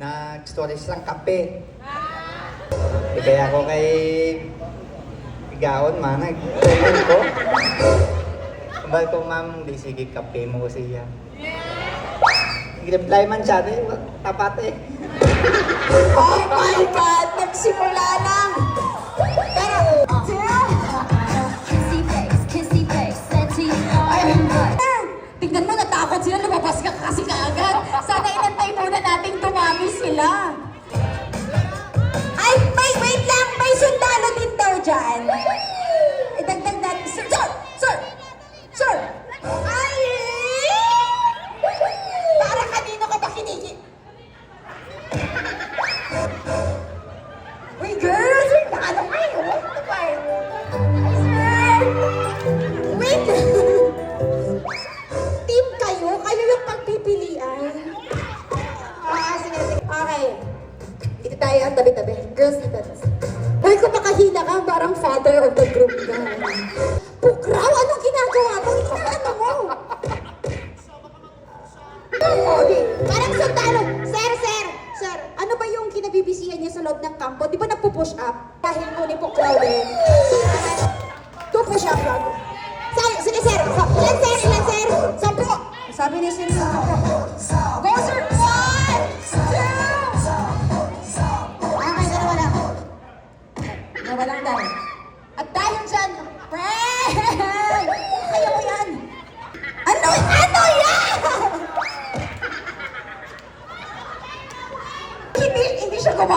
nag-storage lang kape. Kaya ako kay Igaon, man, nag-training ko. Kumbal ko, ma'am, di sige kape mo ko siya. Nag-reply man siya, eh, tapat eh. Oh my God! Nagsimula sila. Ay, may, wait lang! May sundalo din daw dyan. Sundalo. Sir, sir, sir, ano ba yung kinabibisihan niya sa loob ng kampo? Di ba nagpo-push up? Dahil mo ni Pukraw eh. Two push up lang. Sige, sige sir. Ilan sir? Ilan sir? Sampo. Sabi ni sir. sampo.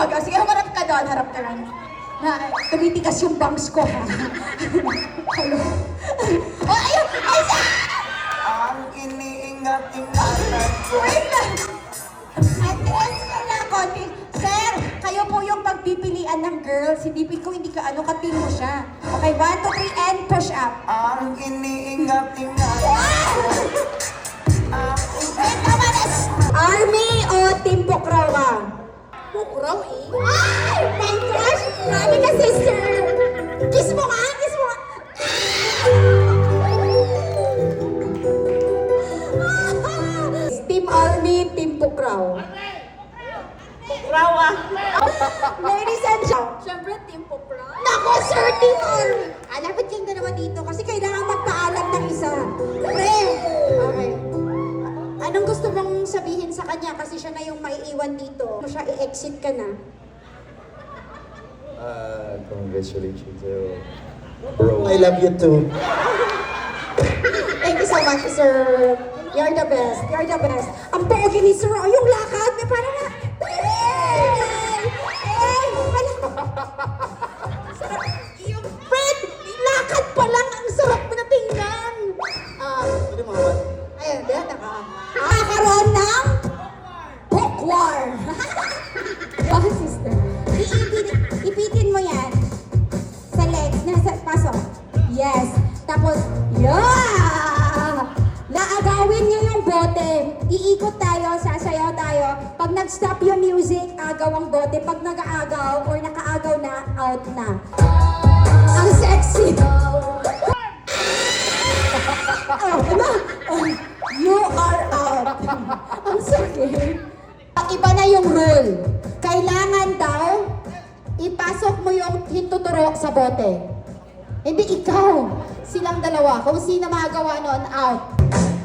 Siya gumaga. Sige, harap ka doon, harap ka lang. Na, tumitigas yung bangs ko? Hello? oh, ayun! Ay, sa! Ang iniingat-ingatan ko. Wait lang! Atras ka na, konti. Sir, kayo po yung pagpipilian ng girls. Hindi ko hindi ka ano, katin mo siya. Okay, one, two, three, and push up. Ang iniingat-ingatan Wait naman, as- Army o Team Pokraw Pokraw eh? Ay! My gosh! Grabe ka, sister! Kiss mo ka! Sa kanya kasi siya na yung maiiwan dito? Mo siya i-exit ka na. Uh, congratulations, uh, bro. I love you too. Thank you so much, sir. You're the best. You're the best. Ang pogi ni sir. Oh, yung lakad. Wow, sister. Ipitin, ipitin mo yan sa legs. Nasa, pasok. Yes. Tapos, yeah! Naagawin niyo yung bote. Iikot tayo, sasayaw tayo. Pag nag-stop yung music, agaw ang bote. Pag nag-aagaw or nakaagaw na, out na. Ang sexy! Sa bote. Hindi ikaw. Silang dalawa. Kung sino magawa nun, out.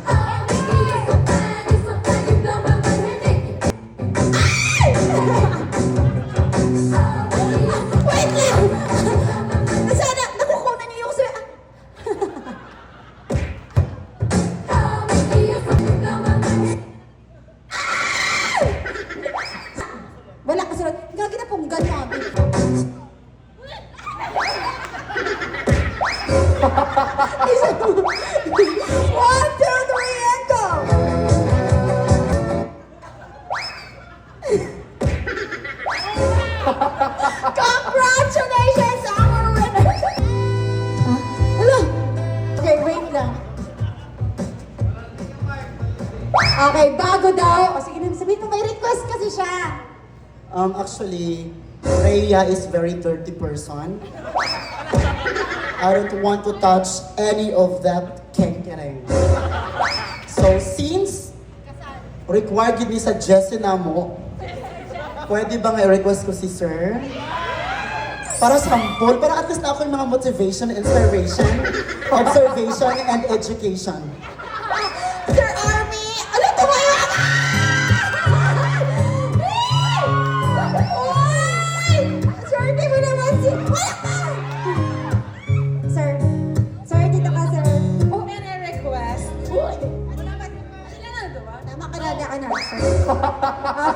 Wait kasi siya. Um, actually, Rhea is very dirty person. I don't want to touch any of that kenkering. So, since required gid ni sa Jesse na mo, Pwede bang i-request ko si Sir? Para sample, para at least na ako yung mga motivation, inspiration, observation, and education.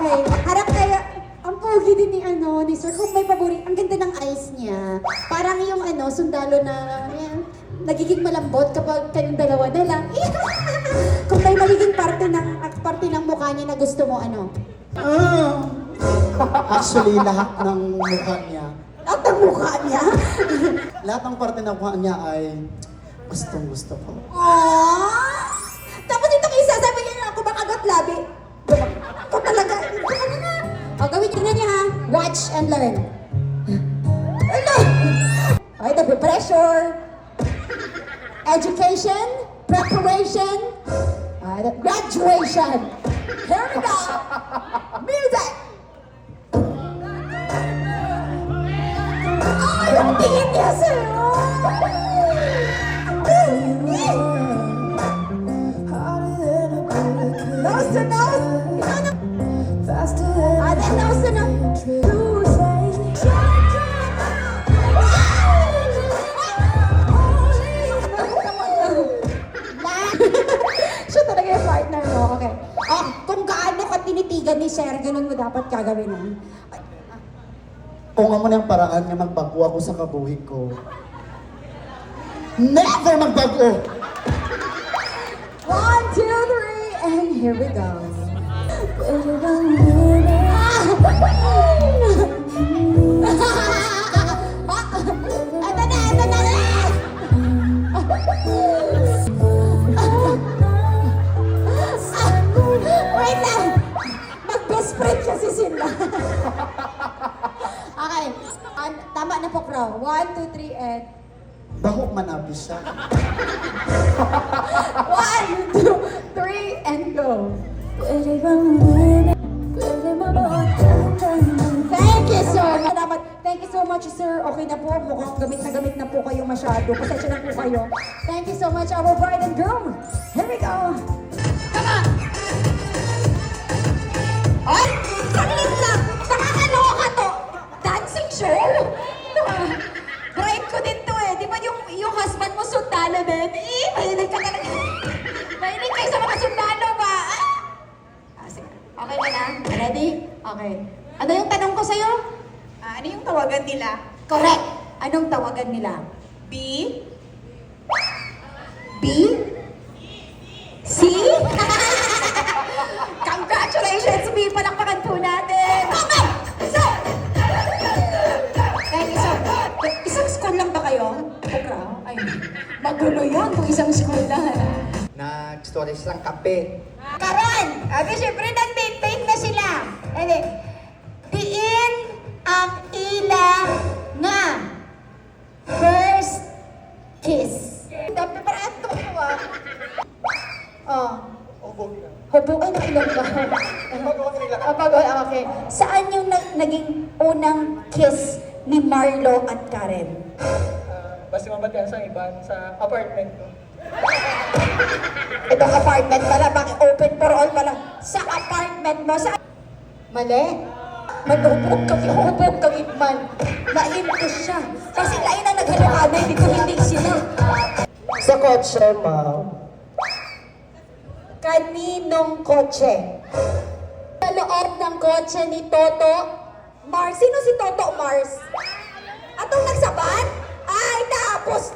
Okay, harap kayo. Ang pogi din ni ano, ni sir. Kung may pabori, ang ganda ng eyes niya. Parang yung ano, sundalo na, yan, nagiging malambot kapag kayong dalawa na lang. Kung may magiging parte ng, parte ng mukha niya na gusto mo, ano? Ah. Actually, lahat ng mukha niya, At ang mukha niya? lahat ng parte ng mukha niya ay gustong gusto ko. Aww! And learn. Ano? Okay, the pressure. Education. Preparation. Graduation. Here we go. Gagawin nun. Kung ano na yung paraan niya magbago ako sa kabuhi ko, never magbago! One, two, three, and here we go. Ito Siya. One, two, three, and go. Thank you much. Dapat, thank you so much, sir. Okay na po. Mukhang gamit na gamit na po kayo masyado. Pasensya na po kayo. Thank you so much, our bride and groom. Here we go. Okay. Ano yung tanong ko sa'yo? Ah, ano yung tawagan nila? Correct. Anong tawagan nila? B? B? C? Congratulations, B! Palakpakan po natin! Okay! So, Thank you so Isang school lang ba kayo? Pukra? Ay, magulo yun kung isang school lang. Nag-stories lang kape. Karon! Abi, syempre, nag-date na sila. Ede, diin ang ila nga first kiss. Dapat para ato ko ah. Oh. Hubog ay nakilog ba? Ah, bago, ah, okay. Saan yung nag- naging unang kiss ni Marlo at Karen? Basta mabatian sa iban sa apartment ko. Itong apartment pala, bakit open for all pala? Sa apartment mo, sa... Mali. Manubog kami, hubog kami man. Nainto siya. Kasi lain ang naghalukada, hindi ko hindi sila. Sa kotse, ma'am. Kaninong kotse? Sa loob ng kotse ni Toto Mars. Sino si Toto Mars? Atong nagsabat? Ay, tapos